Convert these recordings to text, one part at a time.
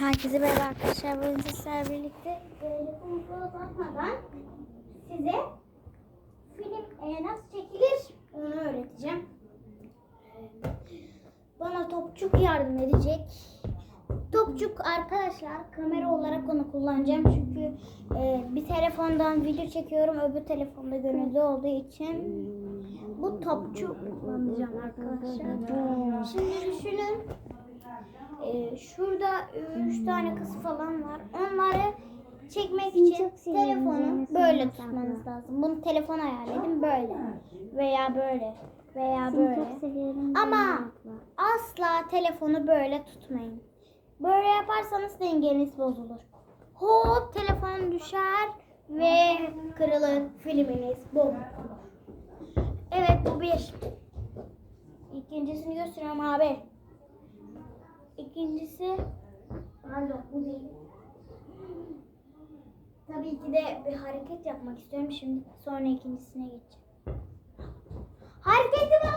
Herkese merhaba arkadaşlar. Bugün sizlerle birlikte telefonu uzatmadan size film e, nasıl çekilir onu öğreteceğim. Bana Topçuk yardım edecek. Topçuk arkadaşlar kamera olarak onu kullanacağım çünkü e, bir telefondan video çekiyorum öbür telefonda görüntü olduğu için bu Topçuk kullanacağım arkadaşlar. Şimdi düşünün ee, şurada üç tane kız falan var. Onları çekmek Seni için telefonu böyle tutmanız lazım. Bunu telefon ayarladım böyle veya böyle veya böyle. Ama asla telefonu böyle tutmayın. Böyle yaparsanız dengeniz bozulur. Hop telefon düşer ve kırılır filminiz bom. Evet bu bir. İkincisini gösteriyorum abi. İkincisi pardon bu değil. Tabii ki de bir hareket yapmak istiyorum. Şimdi sonra ikincisine geçeceğim. Hareketim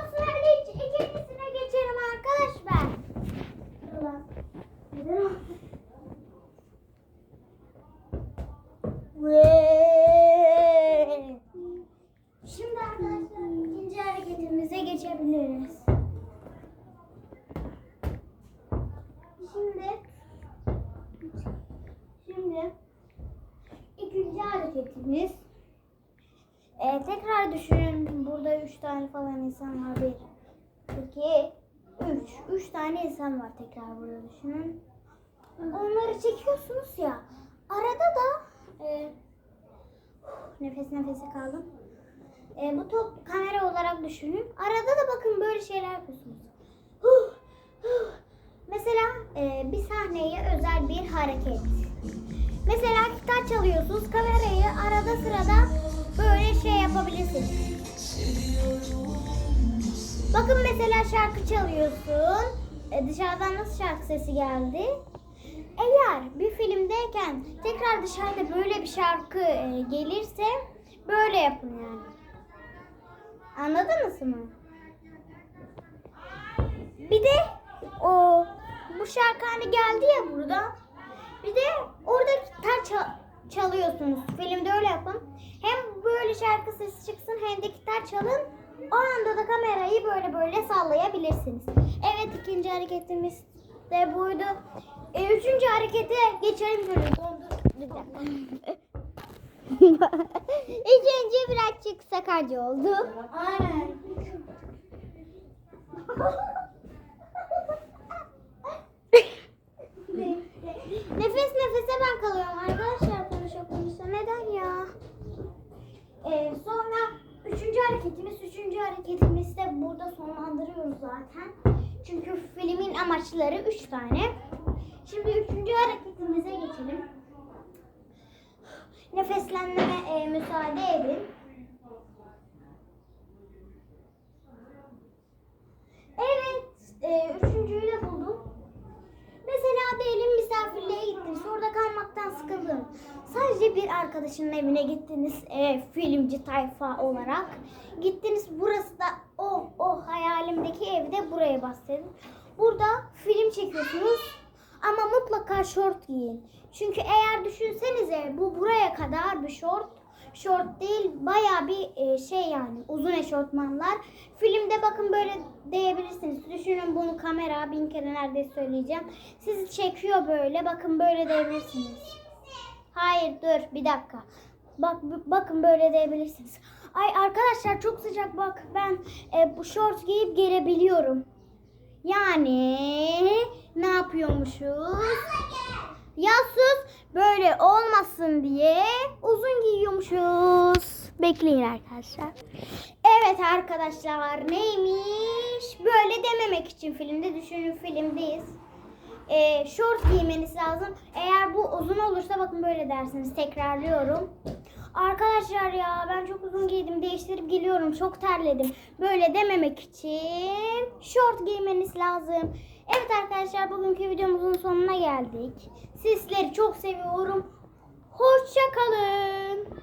iç- ikincisine geçelim arkadaşlar. Şimdi arkadaşlar ikinci hareketimize geçebiliriz. Şimdi şimdi ikinci hareketimiz ee, tekrar düşünün burada üç tane falan insan var. Bir iki üç. Üç tane insan var tekrar burada düşünün. Onları çekiyorsunuz ya. Arada da e, nefes nefese kaldım. E, bu top kamera olarak düşünün. Arada da bakın böyle şeyler yapıyorsunuz. Mesela e, bir sahneye özel bir hareket. Mesela gitar çalıyorsunuz, kamerayı arada sırada böyle şey yapabilirsiniz. Bakın mesela şarkı çalıyorsun. E, dışarıdan nasıl şarkı sesi geldi? Eğer bir filmdeyken tekrar dışarıda böyle bir şarkı e, gelirse böyle yapın yani. Anladınız mı? Bir de o bu şarkı hani geldi ya burada. Bir de orada gitar çal- çalıyorsunuz. Filmde öyle yapın. Hem böyle şarkı sesi çıksın hem de gitar çalın. O anda da kamerayı böyle böyle sallayabilirsiniz. Evet ikinci hareketimiz de buydu. E, üçüncü harekete geçelim dakika. İkinci birazcık sakarca oldu. Aynen. Nefes nefese ben kalıyorum arkadaşlar konuşa konuşa. Neden ya? Ee, sonra üçüncü hareketimiz, üçüncü hareketimizi de burada sonlandırıyoruz zaten. Çünkü filmin amaçları üç tane. Şimdi üçüncü hareketimize geçelim. Nefeslenmeme e, müsaade edin. Evet, e, üçüncüyü de buldum. Mesela diyelim misafirliğe gittiniz. Orada sıkıldın. Sadece bir arkadaşının evine gittiniz. E, filmci tayfa olarak. Gittiniz. Burası da o o hayalimdeki evde buraya bahsedin. Burada film çekiyorsunuz. Ama mutlaka şort giyin. Çünkü eğer düşünsenize bu buraya kadar bir şort. Şort değil baya bir e, şey yani uzun eşortmanlar. Filmde bakın böyle diyebilirsiniz. Düşünün bunu kamera bin kere nerede söyleyeceğim. Sizi çekiyor böyle bakın böyle diyebilirsiniz. Hayır dur bir dakika. Bak bakın böyle diyebilirsiniz. Ay arkadaşlar çok sıcak bak ben e, bu şort giyip gelebiliyorum. Yani ne yapıyormuşuz? Ya sus böyle olmasın diye uzun giyiyormuşuz. Bekleyin arkadaşlar. Evet arkadaşlar neymiş? Böyle dememek için filmde düşünün filmdeyiz. Ee, short giymeniz lazım. Eğer bu uzun olursa bakın böyle dersiniz. Tekrarlıyorum. Arkadaşlar ya ben çok uzun giydim. Değiştirip geliyorum. Çok terledim. Böyle dememek için short giymeniz lazım. Evet arkadaşlar bugünkü videomuzun sonuna geldik. Sizleri çok seviyorum. Hoşça kalın.